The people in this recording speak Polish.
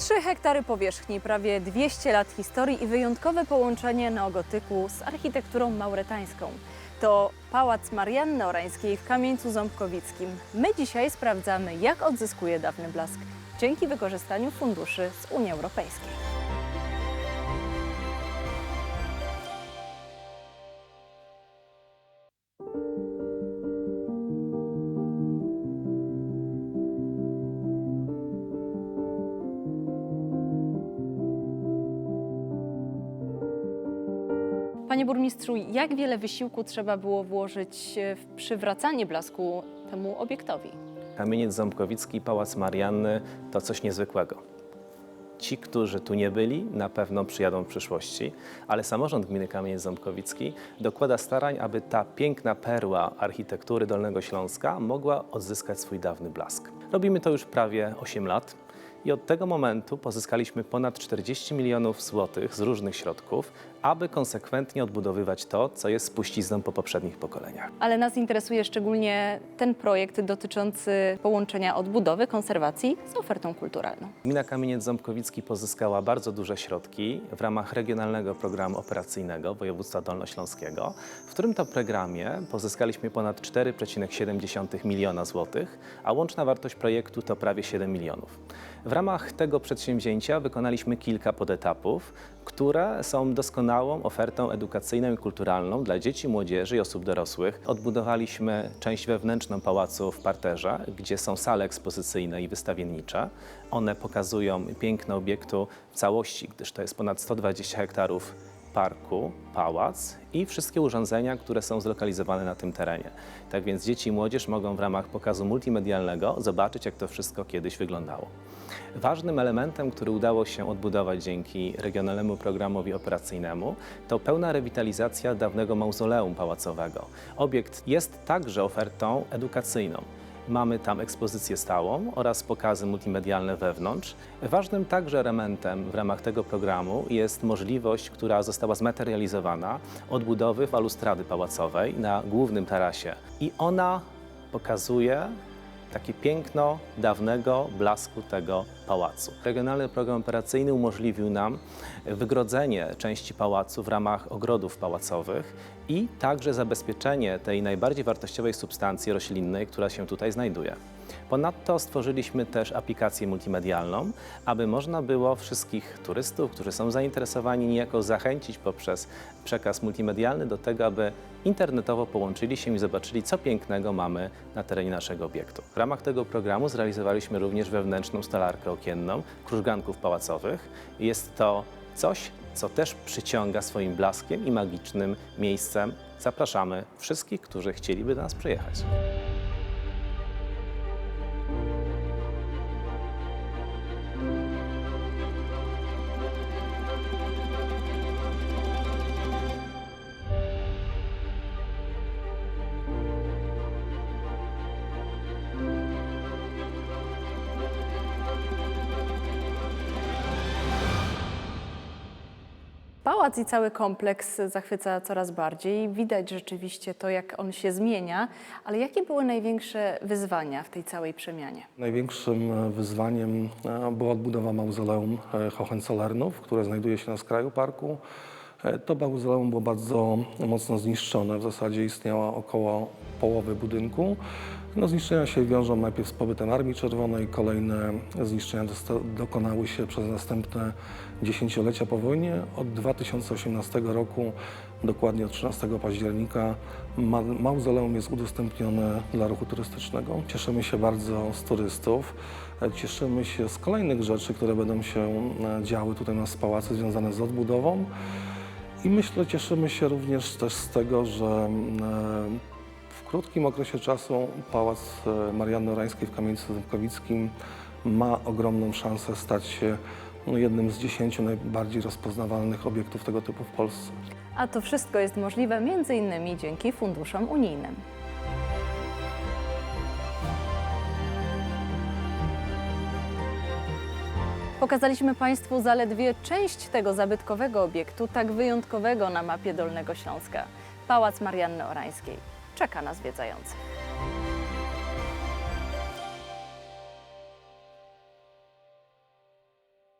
3 hektary powierzchni, prawie 200 lat historii i wyjątkowe połączenie neogotyku z architekturą mauretańską. To Pałac Marianny Orańskiej w Kamieńcu Ząbkowickim. My dzisiaj sprawdzamy, jak odzyskuje dawny blask dzięki wykorzystaniu funduszy z Unii Europejskiej. Panie burmistrzu, jak wiele wysiłku trzeba było włożyć w przywracanie blasku temu obiektowi? Kamieniec Ząbkowicki Pałac Marianny to coś niezwykłego. Ci, którzy tu nie byli, na pewno przyjadą w przyszłości, ale samorząd gminy Kamieniec Ząbkowicki dokłada starań, aby ta piękna perła architektury Dolnego Śląska mogła odzyskać swój dawny blask. Robimy to już prawie 8 lat i od tego momentu pozyskaliśmy ponad 40 milionów złotych z różnych środków, aby konsekwentnie odbudowywać to, co jest spuścizną po poprzednich pokoleniach. Ale nas interesuje szczególnie ten projekt dotyczący połączenia odbudowy, konserwacji z ofertą kulturalną. Gmina Kamieniec Ząbkowicki pozyskała bardzo duże środki w ramach Regionalnego Programu Operacyjnego Województwa Dolnośląskiego, w którym to programie pozyskaliśmy ponad 4,7 miliona złotych, a łączna wartość projektu to prawie 7 milionów. W ramach tego przedsięwzięcia wykonaliśmy kilka podetapów, które są doskonałą ofertą edukacyjną i kulturalną dla dzieci, młodzieży i osób dorosłych. Odbudowaliśmy część wewnętrzną pałacu w parterze, gdzie są sale ekspozycyjne i wystawiennicze. One pokazują piękno obiektu w całości, gdyż to jest ponad 120 hektarów parku, pałac i wszystkie urządzenia, które są zlokalizowane na tym terenie. Tak więc dzieci i młodzież mogą w ramach pokazu multimedialnego zobaczyć, jak to wszystko kiedyś wyglądało. Ważnym elementem, który udało się odbudować dzięki Regionalnemu Programowi Operacyjnemu, to pełna rewitalizacja dawnego mauzoleum pałacowego. Obiekt jest także ofertą edukacyjną. Mamy tam ekspozycję stałą oraz pokazy multimedialne wewnątrz. Ważnym także elementem w ramach tego programu jest możliwość, która została zmaterializowana, odbudowy balustrady pałacowej na głównym tarasie. I ona pokazuje takie piękno dawnego blasku tego pałacu. Regionalny Program Operacyjny umożliwił nam wygrodzenie części pałacu w ramach ogrodów pałacowych i także zabezpieczenie tej najbardziej wartościowej substancji roślinnej, która się tutaj znajduje. Ponadto stworzyliśmy też aplikację multimedialną, aby można było wszystkich turystów, którzy są zainteresowani, niejako zachęcić poprzez przekaz multimedialny do tego, aby internetowo połączyli się i zobaczyli, co pięknego mamy na terenie naszego obiektu. W ramach tego programu zrealizowaliśmy również wewnętrzną stolarkę okienną krużganków pałacowych. Jest to coś, co też przyciąga swoim blaskiem i magicznym miejscem. Zapraszamy wszystkich, którzy chcieliby do nas przyjechać. Pałac i cały kompleks zachwyca coraz bardziej. Widać rzeczywiście to, jak on się zmienia, ale jakie były największe wyzwania w tej całej przemianie? Największym e, wyzwaniem e, była odbudowa mauzoleum e, Hohenzollernów, które znajduje się na skraju parku. E, To mauzoleum było bardzo mocno zniszczone, w zasadzie istniała około połowy budynku. No, zniszczenia się wiążą najpierw z pobytem Armii Czerwonej, kolejne zniszczenia dokonały się przez następne dziesięciolecia po wojnie. Od 2018 roku, dokładnie od 13 października, ma- mauzoleum jest udostępnione dla ruchu turystycznego. Cieszymy się bardzo z turystów, e, cieszymy się z kolejnych rzeczy, które będą się e, działy tutaj na pałacu związane z odbudową. I myślę, cieszymy się również też z tego, że mm, e, w krótkim okresie czasu Pałac e, Marianny Orańskiej w Kamieńcu Ząbkowickim ma ogromną szansę stać się no, jednym z dziesięciu najbardziej rozpoznawalnych obiektów tego typu w Polsce. A to wszystko jest możliwe m.in. dzięki funduszom unijnym. Pokazaliśmy Państwu zaledwie część tego zabytkowego obiektu, tak wyjątkowego na mapie Dolnego Śląska. Pałac Marianny Orańskiej czeka na zwiedzających.